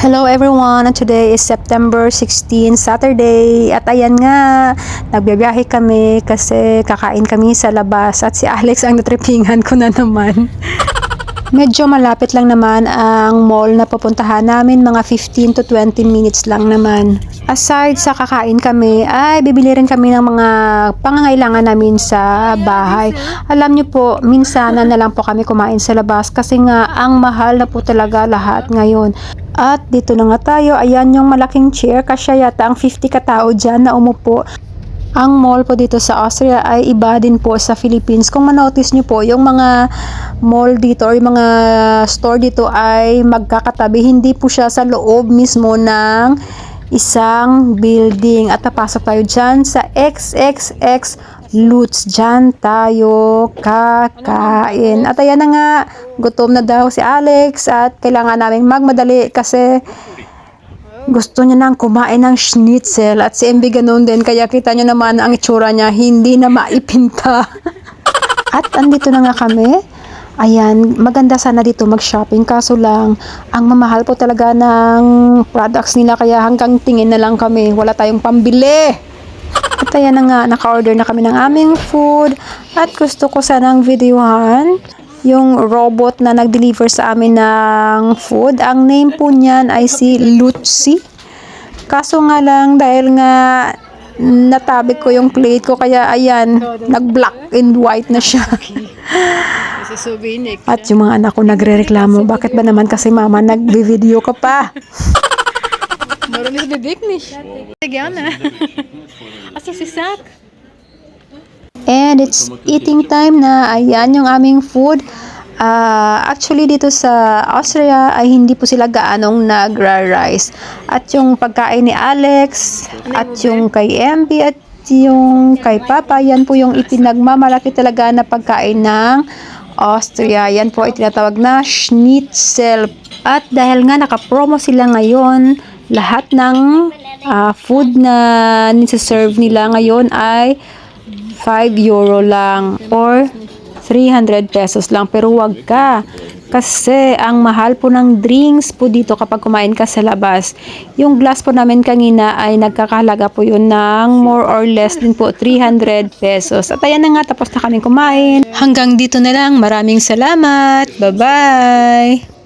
Hello everyone! Today is September 16, Saturday. At ayan nga, nagbibiyahe kami kasi kakain kami sa labas at si Alex ang natripingan ko na naman. Medyo malapit lang naman ang mall na pupuntahan namin, mga 15 to 20 minutes lang naman. Aside sa kakain kami, ay bibili rin kami ng mga pangangailangan namin sa bahay. Alam niyo po, minsan na lang po kami kumain sa labas kasi nga ang mahal na po talaga lahat ngayon. At dito na nga tayo, ayan yung malaking chair, kasya yata ang 50 katao dyan na umupo. Ang mall po dito sa Austria ay iba din po sa Philippines. Kung manotice nyo po, yung mga mall dito or yung mga store dito ay magkakatabi. Hindi po siya sa loob mismo ng isang building. At napasok tayo dyan sa XXX Lutz. Dyan tayo. Kakain. At ayan na nga, gutom na daw si Alex at kailangan namin magmadali kasi gusto niya nang kumain ng schnitzel. At si MB ganun din kaya kita niyo naman ang itsura niya hindi na maipinta. At andito na nga kami. Ayan maganda sana dito mag-shopping. Kaso lang ang mamahal po talaga ng products nila kaya hanggang tingin na lang kami. Wala tayong pambili at ayan na nga naka-order na kami ng aming food at gusto ko sanang videohan yung robot na nag-deliver sa amin ng food. Ang name po niyan ay si Lutzi. Kaso nga lang, dahil nga natabig ko yung plate ko, kaya ayan, nag-black and white na siya. At yung mga anak ko nagre-reklamo, bakit ba naman kasi mama nag-video ka pa? Marunong bibig ni. Sige na. Asa si Sak? And it's eating time na. Ayan yung aming food. Ah, actually dito sa Austria ay hindi po sila gaanong nagra-rice. At yung pagkain ni Alex at yung kay MB at yung kay Papa, yan po yung ipinagmamalaki talaga na pagkain ng Austria. Yan po ay tinatawag na schnitzel. At dahil nga naka-promo sila ngayon, lahat ng ah, food na nisa-serve nila ngayon ay 5 euro lang or 300 pesos lang. Pero wag ka kasi ang mahal po ng drinks po dito kapag kumain ka sa labas yung glass po namin kanina ay nagkakahalaga po yun ng more or less din po 300 pesos. At ayan na nga tapos na kami kumain. Hanggang dito na lang. Maraming salamat. Bye bye